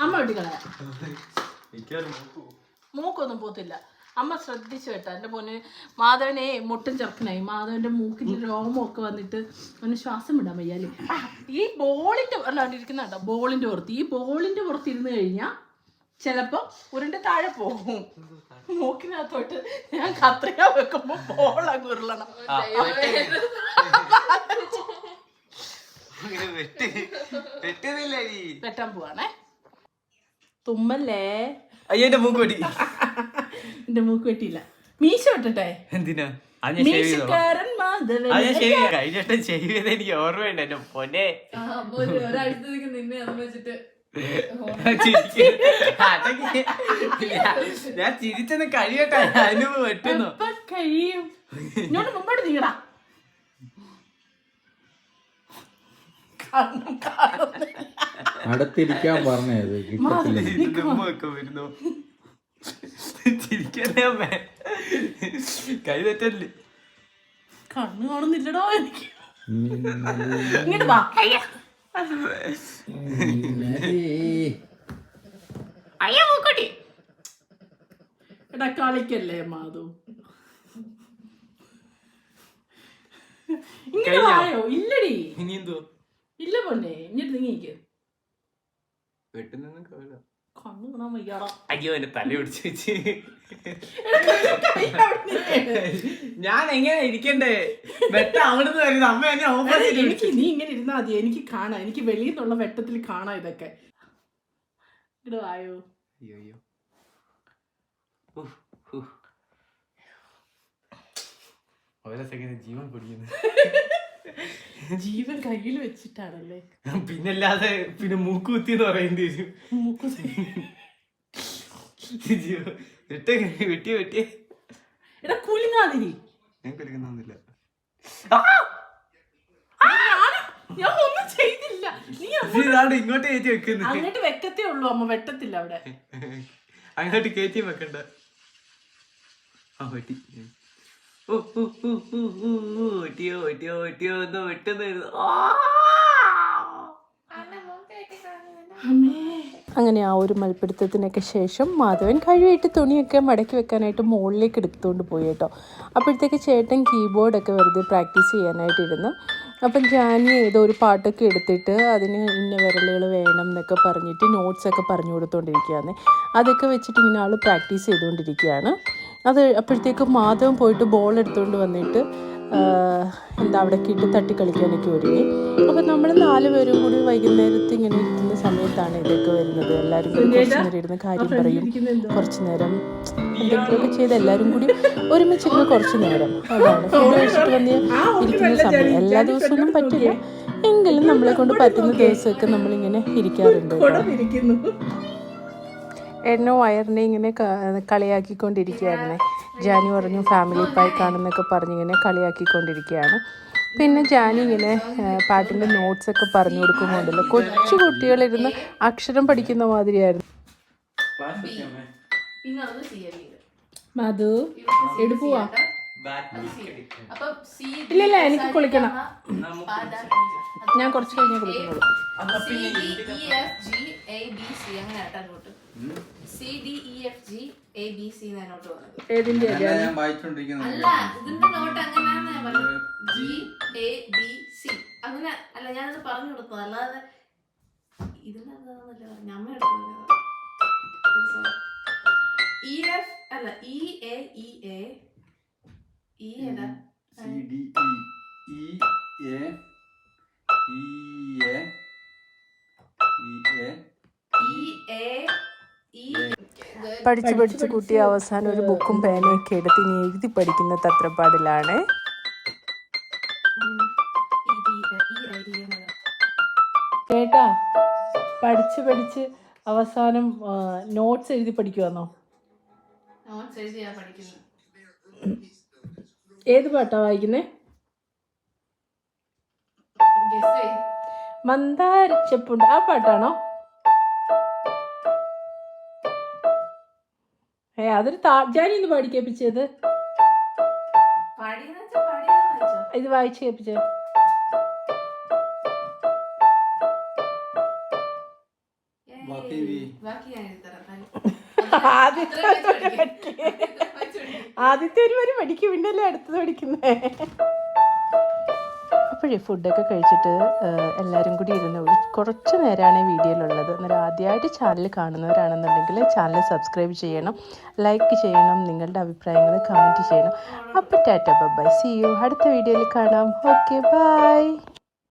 അമ്മ വെട്ടിക്കളയാ മൂക്കൊന്നും പോത്തില്ല അമ്മ ശ്രദ്ധിച്ചു കേട്ടോ. എന്റെ പൊന്ന് മാധവനെ മുട്ടും ചെറുക്കനായി. മാധവന്റെ മൂക്കിന്റെ രോമമൊക്കെ വന്നിട്ട് അവന് ശ്വാസം വിടാൻ വയ്യാൽ. ഈ ബോളിന്റെ അല്ലാണ്ടിരിക്കുന്ന കേട്ടോ ബോളിന്റെ പുറത്ത്. ഈ ബോളിന്റെ പുറത്ത് ഇരുന്ന് കഴിഞ്ഞാൽ ചിലപ്പോ ഉരുണ്ട് താഴെ പോകും. മൂക്കിനകത്തോട്ട് ഞാൻ കത്രിക വെക്കുമ്പോ ബോളാ ഉരുളണം. വെട്ട് വെട്ടുന്നില്ല നീ? വെട്ടാൻ പോവാണേ. തുമ്മല്ലേ? അയ്യോ എന്റെ മൂക്ക് വെട്ടി. എന്റെ മൂക്ക് വെട്ടിയില്ല. മീശ വെട്ടട്ടെ? എന്തിനാ? അത് ഞാൻ ചിരിച്ചെന്ന് ചെയ്തോ? മീശക്കാരൻ മാധവൻ. അത് ഞാൻ ഷേവ് ചെയ്ത കഴിഞ്ഞ വട്ടം ഷേവ് ചെയ്ത് എനിക്ക് ഓർമ്മയുണ്ട് എന്റെ പൊന്നെ. ഒരാഴ്ചത്തേക്ക് നിന്നെ അത് വെച്ചിട്ട്. ചിരിക്കുന്നു. അതൊക്കെ ഞാൻ- ഞാൻ ചിരിച്ചൊന്ന് കഴിയട്ടെ. അനുഭവം മുമ്പ് വെട്ടുന്നു. എപ്പ കഴിയും? ഇങ്ങോട്ട് മുമ്പോട്ട് നീങ്ങടാ. കണ്ണും കാണുന്നില്ല. അടുത്തിരിക്കാൻ പറഞ്ഞത് കിട്ടത്തില്ല വരുന്നു. ചിരിക്കല്ലേ അമ്മേ കൈ തെറ്റല്ലേ കണ്ണ് കാണുന്നില്ലടോ എനിക്ക്. ഇങ്ങോട്ട് വാ. അയ്യോ. മൂക്കടി എടാ കളിക്കല്ലേ മാധു? ഇങ്ങനെ ആയോ വായോ? ഇല്ലടി. ഇനി എന്തോ ഇല്ല പൊന്നെ ഇങ്ങോട്ട് നീങ്ങിക്ക് വെട്ടുന്നൊന്നും കവില്ല കണ്ണു കാണാൻ വയ്യാടാ. അയ്യോ എന്റെ തല പിടിച്ച് വെച്ച്. ഞാൻ എങ്ങനെ ഇരിക്കണ്ടേ? വെട്ട അവിടുന്ന് വരുന്നത് അമ്മ എന്നെ ഓപ്പോസിറ്റ് എനിക്ക് നീ ഇങ്ങനെ ഇരുന്നാ മതി എനിക്ക് കാണാ എനിക്ക് വെളിയിൽ നിന്നുള്ള വെട്ടത്തിൽ കാണാ ഇതൊക്കെ. ഇവിടെ അയ്യോ അയ്യോ. ഉഫ്, ഉഫ്. ഓരോ സെക്കൻഡ് ജീവൻ പൊടിക്കുന്നു. ജീവൻ കയ്യിൽ വെച്ചിട്ടാണല്ലേ? പിന്നല്ലാതെ പിന്നെ മൂക്കുത്തി എന്ന് പറയേണ്ടി വരും. മൂക്കുത്തി. ജീവൻ വെട്ടേ വെട്ടി വെട്ടി. എടാ കുലുങ്ങാതിരി. ഞാൻ കുലുങ്ങുന്നില്ല ഞാൻ ഒന്നും ചെയ്തില്ല. നീ ഇതാണ് ഇങ്ങോട്ട് കയറ്റി വെക്കുന്നത് അങ്ങോട്ട് വെക്കത്തേ ഉള്ളൂ അമ്മ. വെട്ടത്തില്ല അവിടെ. അങ്ങോട്ട് കയറ്റി വെക്കണ്ട. ആ വെട്ടി. ഓ, ഓ, ഓ, ഓ, ഓ, ഓ, വെട്ടിയോ വെട്ടിയോ വെട്ടിയോ എന്ന് വെട്ടുന്നു അങ്ങനെ ആ ഒരു മൽപ്പിടുത്തത്തിനൊക്കെ ശേഷം മാധവൻ കഴിവായിട്ട് തുണിയൊക്കെ മടക്കി വെക്കാനായിട്ട് മുകളിലേക്ക് എടുത്തുകൊണ്ട് പോയി കേട്ടോ. അപ്പോഴത്തേക്ക് ചേട്ടൻ കീബോർഡൊക്കെ വെറുതെ പ്രാക്ടീസ് ചെയ്യാനായിട്ടിരുന്നു. അപ്പം ജാനി ഏതോ ഒരു പാട്ടൊക്കെ എടുത്തിട്ട് അതിന് ഇന്ന വിരലുകൾ വേണം എന്നൊക്കെ പറഞ്ഞിട്ട് നോട്ട്സൊക്കെ പറഞ്ഞു കൊടുത്തുകൊണ്ടിരിക്കുകയാണ് അതൊക്കെ വെച്ചിട്ട് ഇങ്ങനെ ആൾ പ്രാക്ടീസ് ചെയ്തുകൊണ്ടിരിക്കുകയാണ്. അത് അപ്പോഴത്തേക്ക് മാധവൻ പോയിട്ട് ബോൾ എടുത്തുകൊണ്ട് വന്നിട്ട് എന്താ അവിടെ കിട്ടി തട്ടി കളിക്കാനൊക്കെ ഒരുങ്ങി. അപ്പോൾ നമ്മൾ നാല് പേരും കൂടി വൈകുന്നേരത്ത് ഇങ്ങനെ ഇരിക്കുന്ന സമയത്താണ് ഇതൊക്കെ വരുന്നത്. എല്ലാവരും കൂടി കുറച്ച് നേരം ഇരുന്ന് കാര്യം പറയും. കുറച്ച് നേരം എന്തെങ്കിലുമൊക്കെ ചെയ്ത് എല്ലാവരും കൂടി ഒരുമിച്ചിരുന്ന് കുറച്ച് നേരം. അതാണ്. ഫുഡ് വെച്ചിട്ട് വന്ന് ഇരിക്കുന്ന സമയം. എല്ലാ ദിവസമൊന്നും പറ്റില്ല. എങ്കിലും നമ്മളെ കൊണ്ട് പറ്റുന്ന ദിവസമൊക്കെ നമ്മളിങ്ങനെ ഇരിക്കാറുണ്ട്. എന്നെ വയറിനെ ഇങ്ങനെ കളിയാക്കിക്കൊണ്ടിരിക്കുകയായിരുന്നു. ജാനി പറഞ്ഞു ഫാമിലി പാക്ക് പറഞ്ഞ് പറഞ്ഞിങ്ങനെ കളിയാക്കിക്കൊണ്ടിരിക്കുകയാണ്. പിന്നെ ജാനി ഇങ്ങനെ പാട്ടിന്റെ നോട്ട്സൊക്കെ പറഞ്ഞു കൊടുക്കുന്നുണ്ടല്ലോ. കൊച്ചു കുട്ടികളിരുന്ന് അക്ഷരം പഠിക്കുന്ന മാതിരിയായിരുന്നു. മധു എടുപ്പുവാ അപ്പൊ സി ഇല്ല ഇല്ല എനിക്ക് കുളിക്കണം. ഞാൻ കുറച്ച് കഴിഞ്ഞേ കുളിക്കുന്നുള്ളൂ. C D E F G A B C അങ്ങനെ അങ്ങോട്ട്. C D E F G A B C എന്നോട്ട് പറഞ്ഞത് ഏതിന്റെ അല്ല ഞാൻ വായിച്ചോണ്ടിരിക്കുന്നത് അല്ല ഇതിന്റെ നോട്ട് അങ്ങനെയാന്ന് ഞാൻ പറഞ്ഞത്. ജി എ ബി സി അങ്ങനെ അല്ല ഞാനത് പറഞ്ഞു കൊടുത്തത്. അല്ലാതെ ഇതിനെന്താന്നല്ല പറഞ്ഞു? അമ്മ എടുത്തത്. ഇ എഫ് അല്ല E A E A E ഏതാ C D E E A E A E A E A E. പഠിച്ച് പഠിച്ച് കുട്ടി അവസാനം ഒരു ബുക്കും പേനയൊക്കെ എടുത്ത് ഇനി എഴുതി പഠിക്കുന്ന തത്രപ്പാടിലാണ്. കേട്ടാ? പഠിച്ച് പഠിച്ച് അവസാനം നോട്ട്സ് എഴുതി പഠിക്കുവാന്നോ? നോട്ട്സ് എഴുതിയാ പഠിക്കുന്നത് ഏത് പാട്ടാ വായിക്കുന്നേ? മന്ദാരിച്ചപ്പുണ്ട്. ആ പാട്ടാണോ? ഏ അതൊരു താജാനി ഒന്ന് പാടി കേൾപ്പിച്ചത് ഇത്. വായിച്ച്. കേൾപ്പിച്ചത് ബാക്കി ഈ ആദ്യത്തെ ഒരു വരും ആദ്യത്തെ ഒരു വരി പഠിക്കും പിന്നല്ലേ അടുത്തത് പഠിക്കുന്നേ? അപ്പോഴേ ഫുഡൊക്കെ കഴിച്ചിട്ട് എല്ലാവരും കൂടി ഇരുന്ന് കുറച്ച് നേരമാണ് വീഡിയോയിലുള്ളത്. അന്നേരം ആദ്യമായിട്ട് ചാനൽ കാണുന്നവരാണെന്നുണ്ടെങ്കിൽ ചാനൽ സബ്സ്ക്രൈബ് ചെയ്യണം ലൈക്ക് ചെയ്യണം നിങ്ങളുടെ അഭിപ്രായങ്ങൾ കമന്റ് ചെയ്യണം. അപ്പോൾ ടാറ്റ ബൈ സി യു അടുത്ത വീഡിയോയിൽ കാണാം. Okay bye